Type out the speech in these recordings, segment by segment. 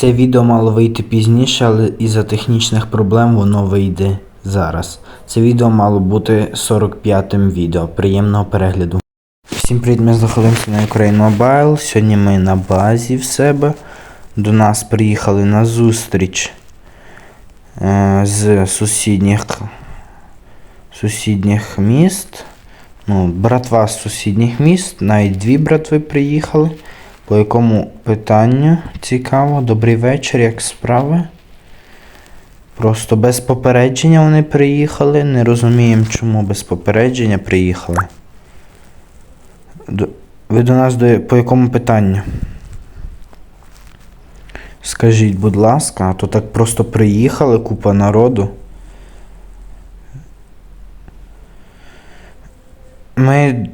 Це відео мало вийти пізніше, але із-за технічних проблем воно вийде зараз. Це відео мало бути 45-м відео. Приємного перегляду. Всім привіт, ми знаходимося на Ukraine Mobile. Сьогодні ми на базі в себе. До нас приїхали на зустріч е, з сусідніх, сусідніх міст. Ну, братва з сусідніх міст, навіть дві братви приїхали. По якому питанню цікаво? Добрий вечір, як справи? Просто без попередження вони приїхали. Не розуміємо, чому без попередження приїхали. До- Ви до нас до... по якому питанню? Скажіть, будь ласка, а то так просто приїхали купа народу. Ми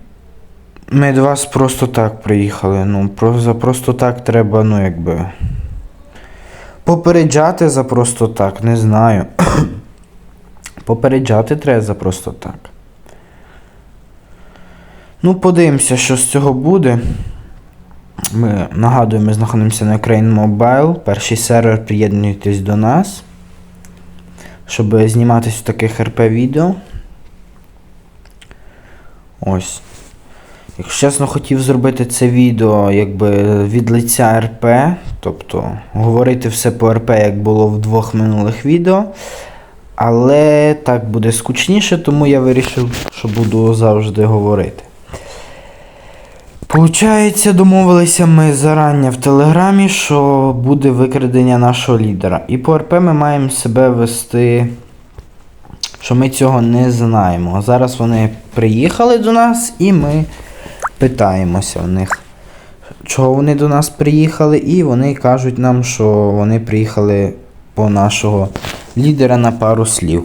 ми до вас просто так приїхали. Ну, за просто так треба, ну якби. Попереджати за просто так, не знаю. Попереджати треба за просто так. Ну, подивимося, що з цього буде. Ми нагадую, ми знаходимося на Ukraine Mobile. Перший сервер приєднуйтесь до нас. Щоб зніматись в таких РП відео. Ось. Якщо чесно, хотів зробити це відео якби від лиця РП, тобто говорити все по РП, як було в двох минулих відео. Але так буде скучніше, тому я вирішив, що буду завжди говорити. Получається, домовилися ми зарання в Телеграмі, що буде викрадення нашого лідера. І по РП ми маємо себе вести що ми цього не знаємо. Зараз вони приїхали до нас і ми питаємося в них, чого вони до нас приїхали, і вони кажуть нам, що вони приїхали по нашого лідера на пару слів.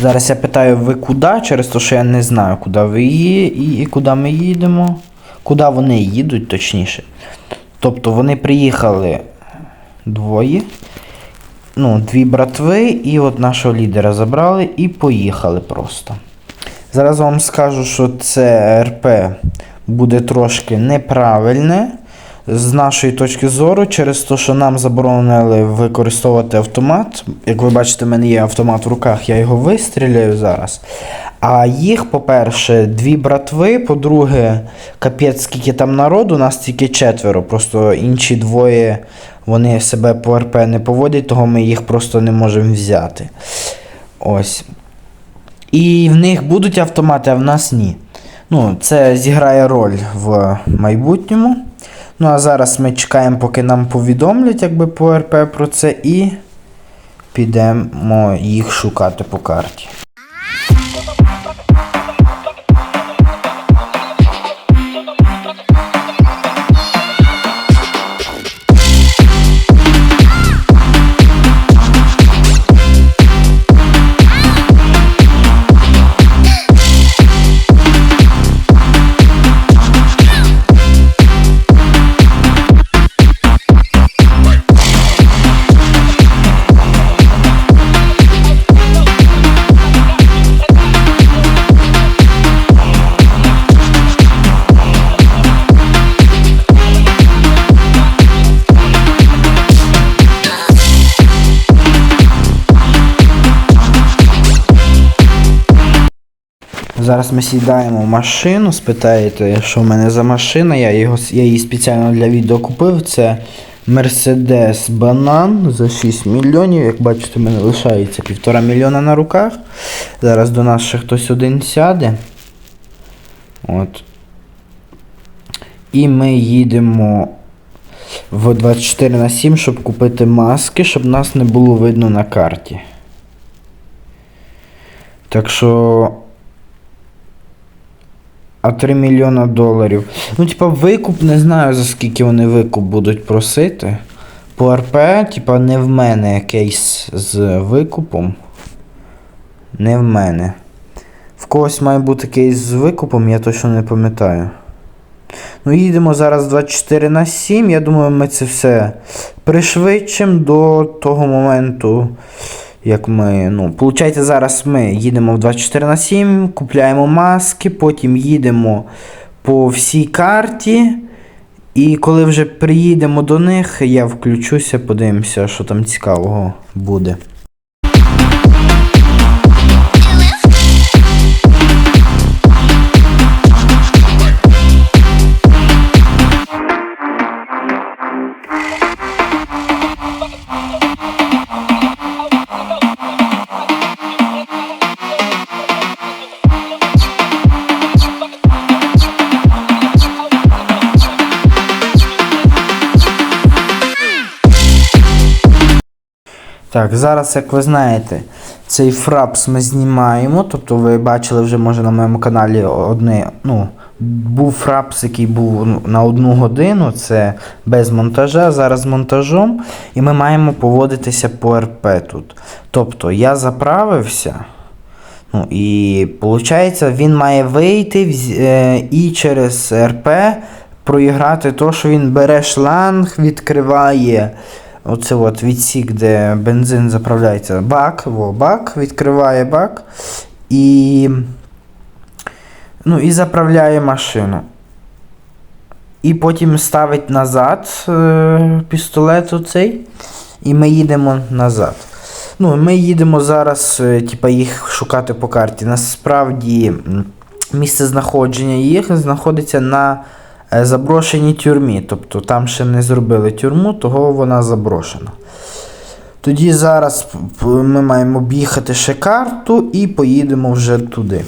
Зараз я питаю, ви куди, через те, що я не знаю, куди ви є і, і куди ми їдемо. Куди вони їдуть, точніше. Тобто вони приїхали двоє ну, дві братви, і от нашого лідера забрали і поїхали просто. Зараз вам скажу, що це РП буде трошки неправильне з нашої точки зору, через те, що нам заборонили використовувати автомат. Як ви бачите, в мене є автомат в руках, я його вистріляю зараз. А їх, по-перше, дві братви, по-друге, капець, скільки там народу, нас тільки четверо. Просто інші двоє вони себе по РП не поводять, того ми їх просто не можемо взяти. Ось. І в них будуть автомати, а в нас ні. Ну, це зіграє роль в майбутньому. Ну, а зараз ми чекаємо, поки нам повідомлять якби по РП про це, і підемо їх шукати по карті. Зараз ми сідаємо в машину, спитаєте, що в мене за машина. Я, його, я її спеціально для відео купив. Це Mercedes Банан за 6 мільйонів. Як бачите, в мене лишається півтора мільйона на руках. Зараз до нас ще хтось один сяде. От. І ми їдемо в 24 на 7, щоб купити маски, щоб нас не було видно на карті. Так що. А 3 мільйона доларів. Ну, типа, викуп, не знаю за скільки вони викуп будуть просити. По РП, типа, не в мене кейс з викупом. Не в мене. В когось має бути кейс з викупом, я точно не пам'ятаю. Ну, їдемо зараз 24 на 7. Я думаю, ми це все пришвидшимо до того моменту, як ми. Ну, Получається, зараз ми їдемо в 24 на 7, купляємо маски, потім їдемо по всій карті І коли вже приїдемо до них, я включуся, подивимося, що там цікавого буде. Так, зараз, як ви знаєте, цей фрапс ми знімаємо. Тобто ви бачили вже, може, на моєму каналі одне, ну, був фрапс, який був ну, на одну годину, це без монтажа, зараз з монтажом. І ми маємо поводитися по РП тут. Тобто я заправився. Ну, і виходить, він має вийти е, і через РП проіграти то, що він бере шланг, відкриває оце от відсік, де бензин заправляється. Бак, во, бак, відкриває бак і, ну, і заправляє машину. І потім ставить назад е, пістолет оцей, і ми їдемо назад. Ну, ми їдемо зараз, е, типа, їх шукати по карті. Насправді місце знаходження їх знаходиться на заброшеній тюрмі. Тобто там ще не зробили тюрму, того вона заброшена. Тоді зараз ми маємо об'їхати ще карту і поїдемо вже туди.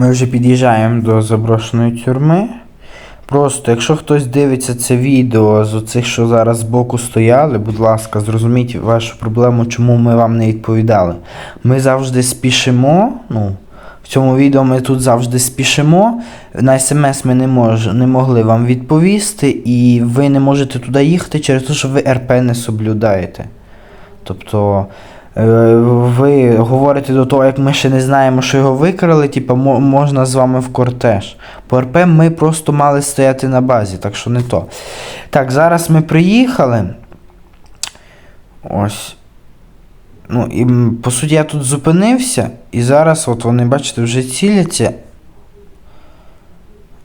Ми вже під'їжджаємо до заброшеної тюрми. Просто, якщо хтось дивиться це відео з оцих, що зараз збоку стояли, будь ласка, зрозуміть вашу проблему, чому ми вам не відповідали. Ми завжди спішимо. Ну, в цьому відео ми тут завжди спішимо. На смс ми не, мож, не могли вам відповісти, і ви не можете туди їхати через те, що ви РП не соблюдаєте. Тобто. Е, Ви говорите до того, як ми ще не знаємо, що його викрали, типу, можна з вами в кортеж. По РП ми просто мали стояти на базі, так що не то. Так, зараз ми приїхали. Ось. Ну, і по суті, я тут зупинився, і зараз, от вони, бачите, вже ціляться.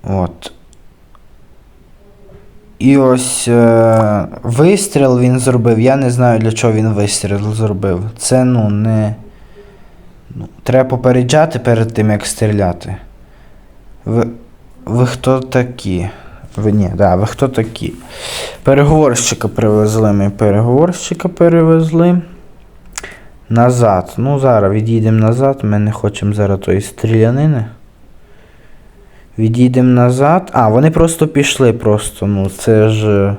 От. І ось е, вистріл він зробив. Я не знаю, для чого він вистріл зробив. Це ну не. Ну, треба попереджати перед тим, як стріляти. Ви, ви хто такі? Ви ні, да, ви хто такі? Переговорщика привезли ми. Переговорщика перевезли. Назад. Ну, зараз відійдемо назад. Ми не хочемо зараз тої стрілянини. Відійдемо назад. А, вони просто пішли просто. Ну, це ж. е,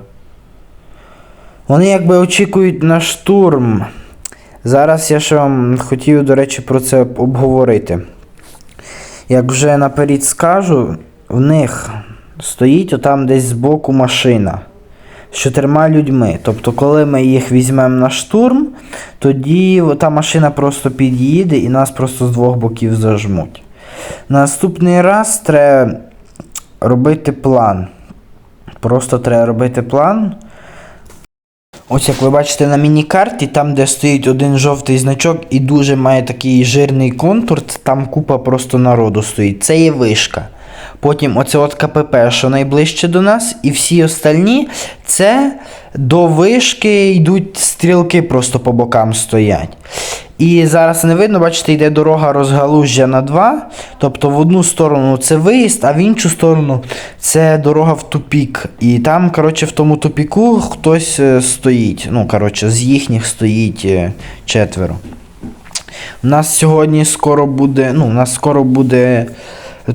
Вони якби очікують на штурм. Зараз я ще вам хотів, до речі, про це обговорити. Як вже наперед скажу, в них стоїть отам десь збоку машина з чотирма людьми. Тобто, коли ми їх візьмемо на штурм, тоді та машина просто під'їде і нас просто з двох боків зажмуть. Наступний раз треба робити план. Просто треба робити план. Ось як ви бачите на міні-карті, там, де стоїть один жовтий значок і дуже має такий жирний контур, там купа просто народу стоїть. Це є вишка. Потім оце от КПП, що найближче до нас, і всі остальні це до вишки йдуть стрілки, просто по бокам стоять. І зараз не видно, бачите, йде дорога розгалужжя на два. Тобто в одну сторону це виїзд, а в іншу сторону це дорога в тупік. І там, коротше, в тому тупіку хтось е, стоїть. Ну, коротше, з їхніх стоїть е, четверо. У нас сьогодні скоро буде. Ну, у нас скоро буде.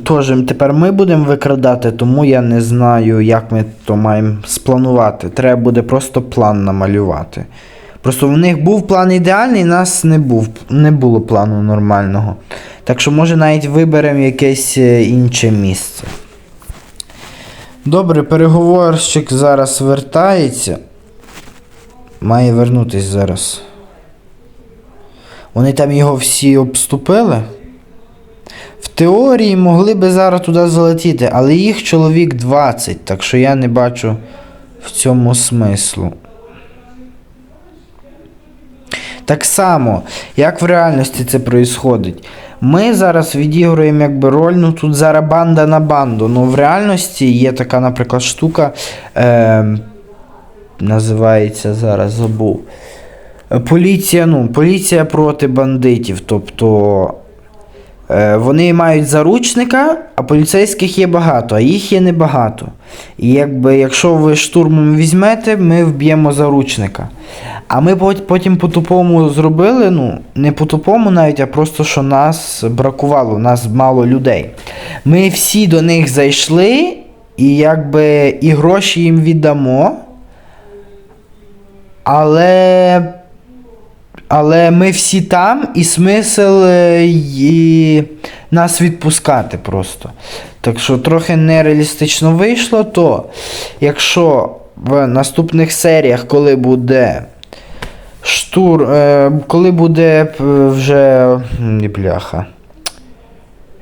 Теж тепер ми будемо викрадати, тому я не знаю, як ми то маємо спланувати. Треба буде просто план намалювати. Просто в них був план ідеальний, у нас не, був, не було плану нормального. Так що, може, навіть виберемо якесь е, інше місце. Добре, переговорщик зараз вертається. Має вернутись зараз. Вони там його всі обступили. В теорії могли би зараз туди залетіти, але їх чоловік 20, так що я не бачу в цьому смислу. Так само, як в реальності це проїсходить. Ми зараз відігруємо якби роль, ну тут зараз банда на банду. Ну в реальності є така, наприклад, штука. Е, називається зараз забув. Е, Поліція, ну, поліція проти бандитів. Тобто вони мають заручника, а поліцейських є багато, а їх є небагато. І якби, якщо ви штурмом візьмете, ми вб'ємо заручника. А ми потім по-тупому зробили, ну, не по-тупому навіть, а просто що нас бракувало, нас мало людей. Ми всі до них зайшли, і якби і гроші їм віддамо. Але. Але ми всі там, і смисл е, і нас відпускати просто. Так що трохи нереалістично вийшло, то якщо в наступних серіях, коли буде штур, е, коли буде е, вже. Бляха.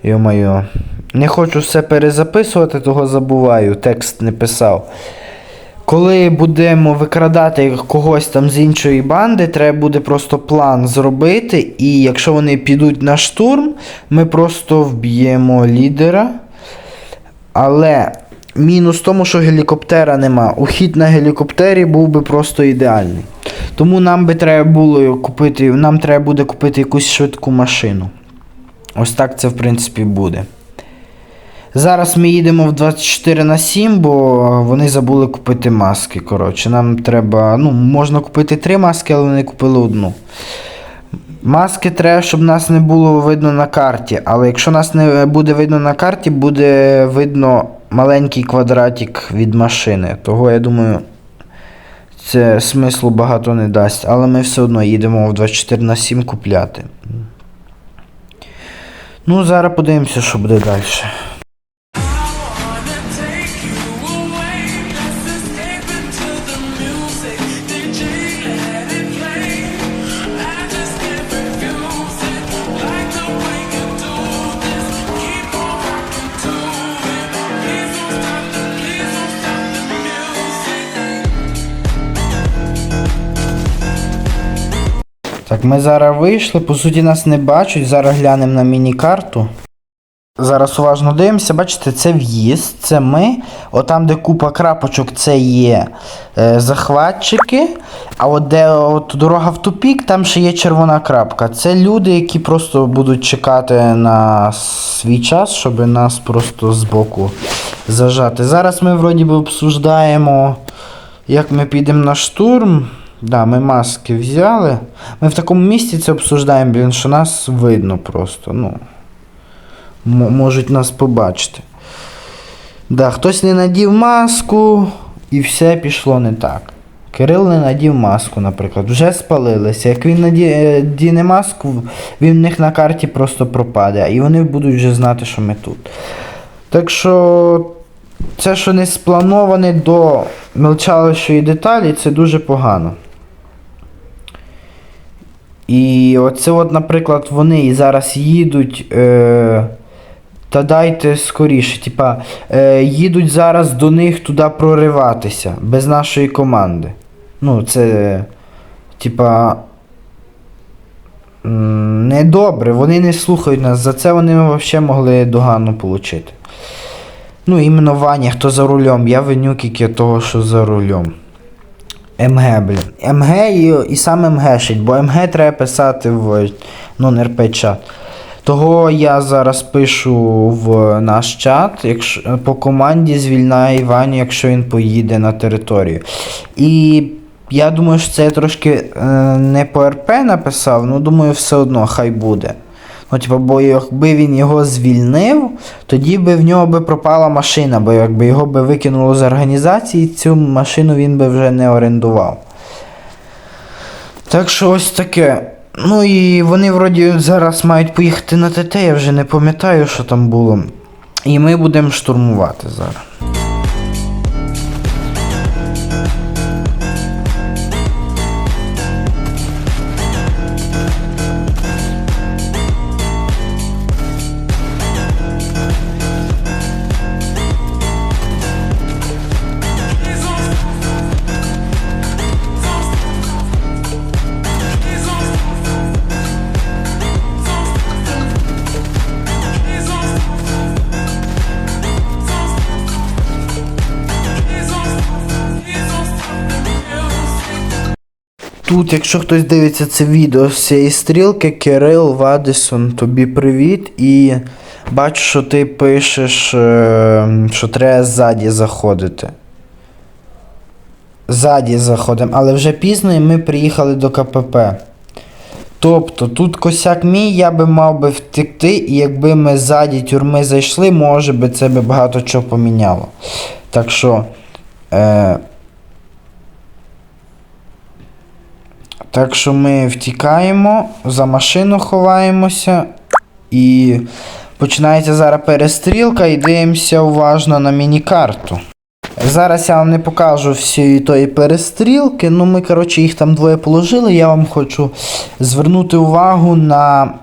Йо-моє. Не хочу все перезаписувати, того забуваю, текст не писав. Коли будемо викрадати когось там з іншої банди, треба буде просто план зробити. І якщо вони підуть на штурм, ми просто вб'ємо лідера. Але мінус в тому, що гелікоптера нема. Ухід на гелікоптері був би просто ідеальний. Тому нам би треба було купити, нам треба буде купити якусь швидку машину. Ось так це в принципі буде. Зараз ми їдемо в 24 на 7, бо вони забули купити маски. Коротше, нам треба. Ну, можна купити три маски, але вони купили одну. Маски треба, щоб нас не було видно на карті. Але якщо нас не буде видно на карті, буде видно маленький квадратик від машини. Того я думаю, це смислу багато не дасть. Але ми все одно їдемо в 24 на 7 купляти. Ну, зараз подивимося, що буде далі. Так, ми зараз вийшли, по суті, нас не бачать. Зараз глянемо на міні-карту. Зараз уважно дивимося, бачите, це в'їзд, це ми. Отам, де купа крапочок, це є е, захватчики. А от де от дорога в тупік, там ще є червона крапка. Це люди, які просто будуть чекати на свій час, щоб нас просто збоку зажати. Зараз ми вроді би обсуждаємо, як ми підемо на штурм. Да, ми маски взяли. Ми в такому місці це обсуждаємо, блін, що нас видно просто. ну м- можуть нас побачити. Да, хтось не надів маску і все пішло не так. Кирил не надів маску, наприклад. Вже спалилися. Як він надіне маску, він в них на карті просто пропаде. І вони будуть вже знати, що ми тут. Так що це, що не сплановане до мелчалищої деталі, це дуже погано. І оце, от, наприклад, вони і зараз їдуть. Е, та дайте скоріше, типа, е, їдуть зараз до них туди прориватися без нашої команди. Ну, це. Типа. Недобре, вони не слухають нас. За це вони взагалі могли догану отримати. Ну, іменно Ваня, хто за рулем. Я виню тільки того, що за рулем. МГ, блін. МГ і, і сам МГшить, бо МГ треба писати в нон-РП чат. Того я зараз пишу в наш чат, якщо, по команді звільняє Іваню, якщо він поїде на територію. І я думаю, що це я трошки е, не по РП написав, ну думаю, все одно хай буде. Ну, типу, бо якби він його звільнив, тоді би в нього би пропала машина, бо якби його би викинуло з організації, цю машину він би вже не орендував. Так що ось таке. Ну і вони вроді зараз мають поїхати на ТТ, я вже не пам'ятаю, що там було. І ми будемо штурмувати зараз. Тут, якщо хтось дивиться це відео з цієї стрілки, Кирил Вадисон, тобі привіт. І бачу, що ти пишеш, е, що треба ззаді заходити. Ззаді заходимо, але вже пізно і ми приїхали до КПП. Тобто, тут косяк мій, я би мав би втекти, і якби ми ззаді тюрми зайшли, може би це би багато чого поміняло. Так що. Е, Так що ми втікаємо, за машину ховаємося і починається зараз перестрілка і дивимося уважно на міні-карту. Зараз я вам не покажу всієї тої перестрілки, ну ми, коротше, їх там двоє положили. Я вам хочу звернути увагу на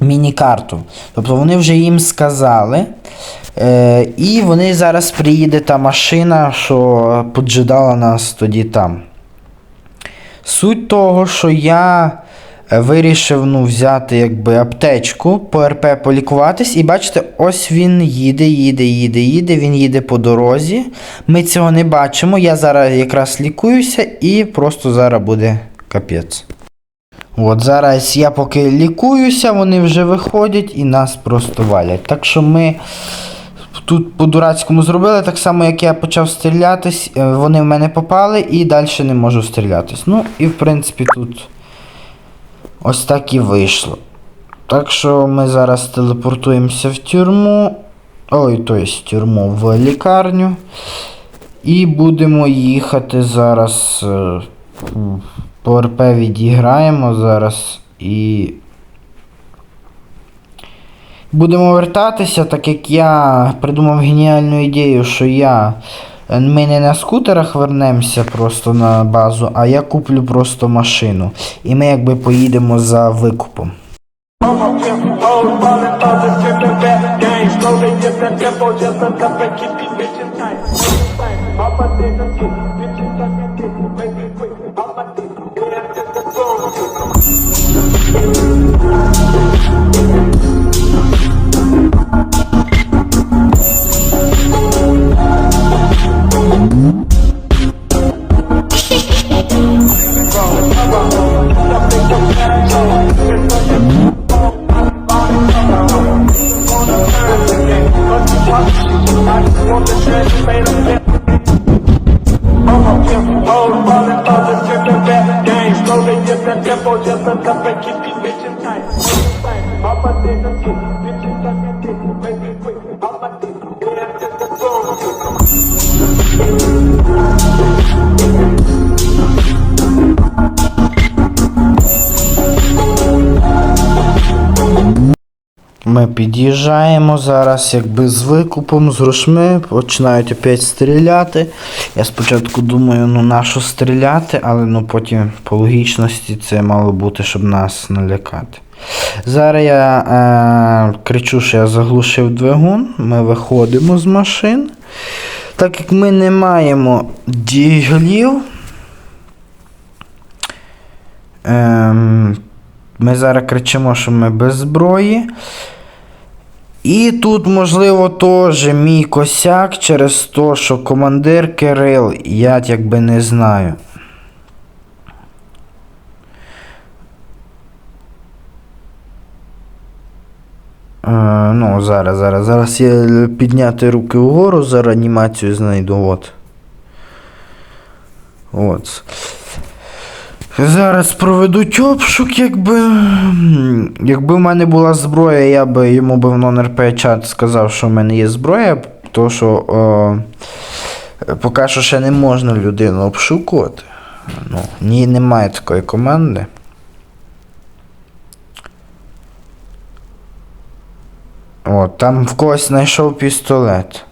міні-карту. Тобто вони вже їм сказали. Е, і вони зараз приїде та машина, що поджидала нас тоді там. Суть того, що я е, вирішив ну, взяти якби аптечку по РП полікуватись, і бачите, ось він їде, їде, їде, їде, він їде по дорозі. Ми цього не бачимо. Я зараз якраз лікуюся і просто зараз буде капець. От зараз я поки лікуюся, вони вже виходять і нас просто валять. Так що ми тут по-дурацькому зробили, так само як я почав стрілятись, е, вони в мене попали і далі не можу стрілятись. Ну, і в принципі тут ось так і вийшло. Так що ми зараз телепортуємося в тюрму. Ой, то в тюрму в лікарню. І будемо їхати зараз. е, По РП відіграємо зараз і. Будемо вертатися, так як я придумав геніальну ідею, що я. Ми не на скутерах вернемося просто на базу, а я куплю просто машину. І ми якби поїдемо за викупом. Just a andar capa que te Ми під'їжджаємо зараз, якби з викупом, з грошми, починають опять стріляти. Я спочатку думаю, ну нащо стріляти, але ну потім по логічності це мало бути, щоб нас налякати. Зараз я е, кричу, що я заглушив двигун, ми виходимо з машин. Так як ми не маємо діглів, ем, ми зараз кричимо, що ми без зброї. І тут, можливо, теж мій косяк через те, що командир Кирил, я якби не знаю. Е, ну, зараз, зараз, зараз я підняти руки вгору, зараз анімацію знайду. От. От. Зараз проведуть обшук, якби. Якби в мене була зброя, я би йому би в нон-РП чат сказав, що в мене є зброя, то що о, поки що ще не можна людину обшукувати. Ну, ні, немає такої команди. От, там в когось знайшов пістолет.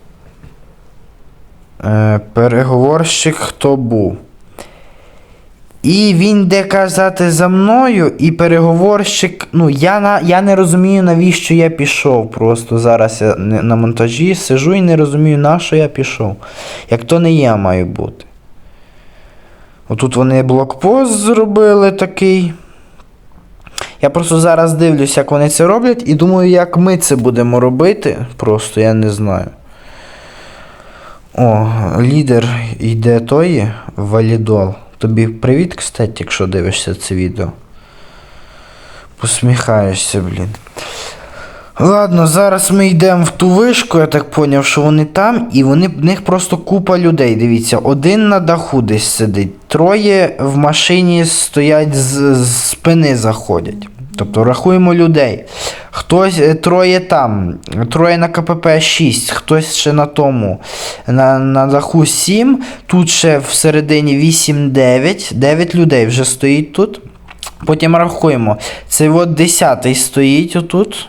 Е, переговорщик хто був. І він йде казати за мною, і переговорщик. Ну, я, на, я не розумію, навіщо я пішов. Просто зараз я на монтажі сижу і не розумію, на що я пішов. Як то не я маю бути. Отут вони блокпост зробили такий. Я просто зараз дивлюсь, як вони це роблять, і думаю, як ми це будемо робити. Просто я не знаю. О, лідер йде тої валідол. Тобі привіт, кстати, якщо дивишся це відео. Посміхаєшся, блін. Ладно, зараз ми йдемо в ту вишку, я так поняв, що вони там, і вони, в них просто купа людей. Дивіться, один на даху десь сидить, троє в машині стоять з, з спини заходять. Тобто рахуємо людей. Хтось е, троє там, троє на КПП 6, хтось ще на тому. На, на даху 7, тут ще всередині 8-9, 9 людей вже стоїть тут. Потім рахуємо. Це от 10 стоїть отут.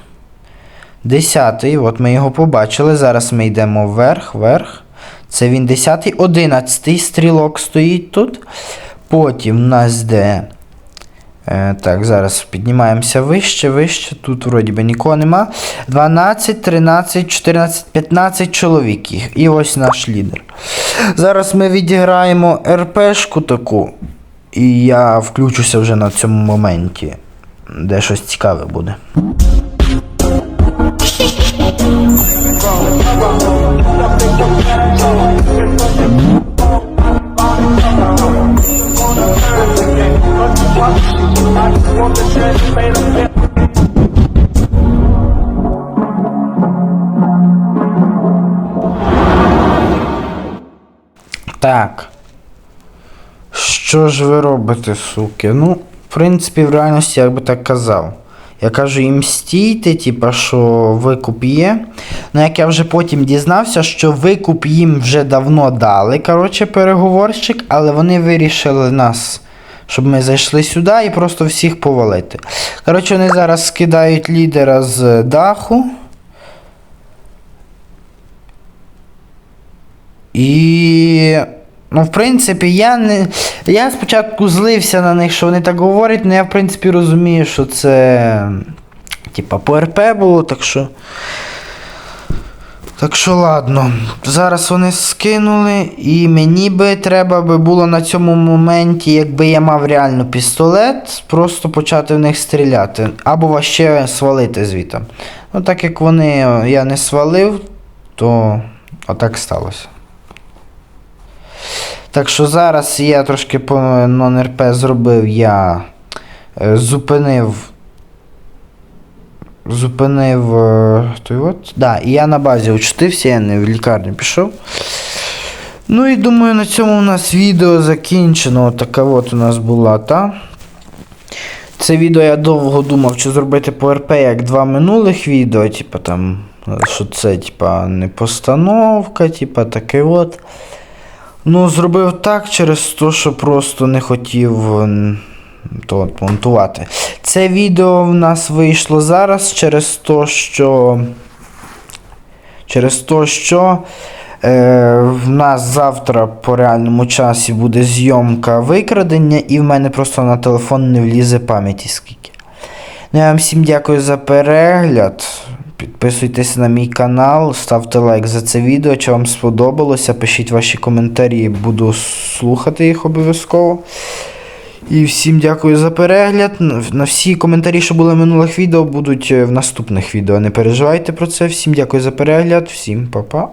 Десятий, от ми його побачили. Зараз ми йдемо вверх, вверх. Це він десятий. Одинадцятий стрілок стоїть тут. Потім в нас де. Е, так, зараз піднімаємося вище, вище. Тут вроді би нікого нема. 12, 13, 14, 15 чоловік їх. І ось наш лідер. Зараз ми відіграємо РПшку таку. І я включуся вже на цьому моменті, де щось цікаве буде. Так. Що ж ви робите, суки? Ну, в принципі, в реальності я би так казав. Я кажу їм стійте, типа, що викуп є. Ну, як я вже потім дізнався, що викуп їм вже давно дали, коротше, переговорщик, але вони вирішили нас, щоб ми зайшли сюди і просто всіх повалити. Коротше, вони зараз скидають лідера з даху. І. Ну, в принципі, я не. Я спочатку злився на них, що вони так говорять, але я, в принципі, розумію, що це. Типа по було, так що. Так що ладно. Зараз вони скинули, і мені би треба би було на цьому моменті, якби я мав реально пістолет, просто почати в них стріляти. Або вообще свалити звідти. Ну, так як вони я не свалив, то отак сталося. Так що зараз я трошки по нон-РП зробив, я е, зупинив. Зупинив. Е, той от. Да, і я на базі очутився, я не в лікарню пішов. Ну і думаю, на цьому у нас відео закінчено. Така от у нас була та. Це відео я довго думав, чи зробити по РП як два минулих відео, типа там, що це, типа, не постановка, типа таке от. Ну, зробив так через те, що просто не хотів то монтувати. Це відео в нас вийшло зараз через те, що. Через те, що е, в нас завтра по реальному часі буде зйомка викрадення, і в мене просто на телефон не влізе пам'яті скільки. Ну, я вам всім дякую за перегляд. Підписуйтесь на мій канал, ставте лайк за це відео, чи вам сподобалося. Пишіть ваші коментарі, буду слухати їх обов'язково. І всім дякую за перегляд. На всі коментарі, що були в минулих відео, будуть е, в наступних відео. Не переживайте про це. Всім дякую за перегляд, всім па-па.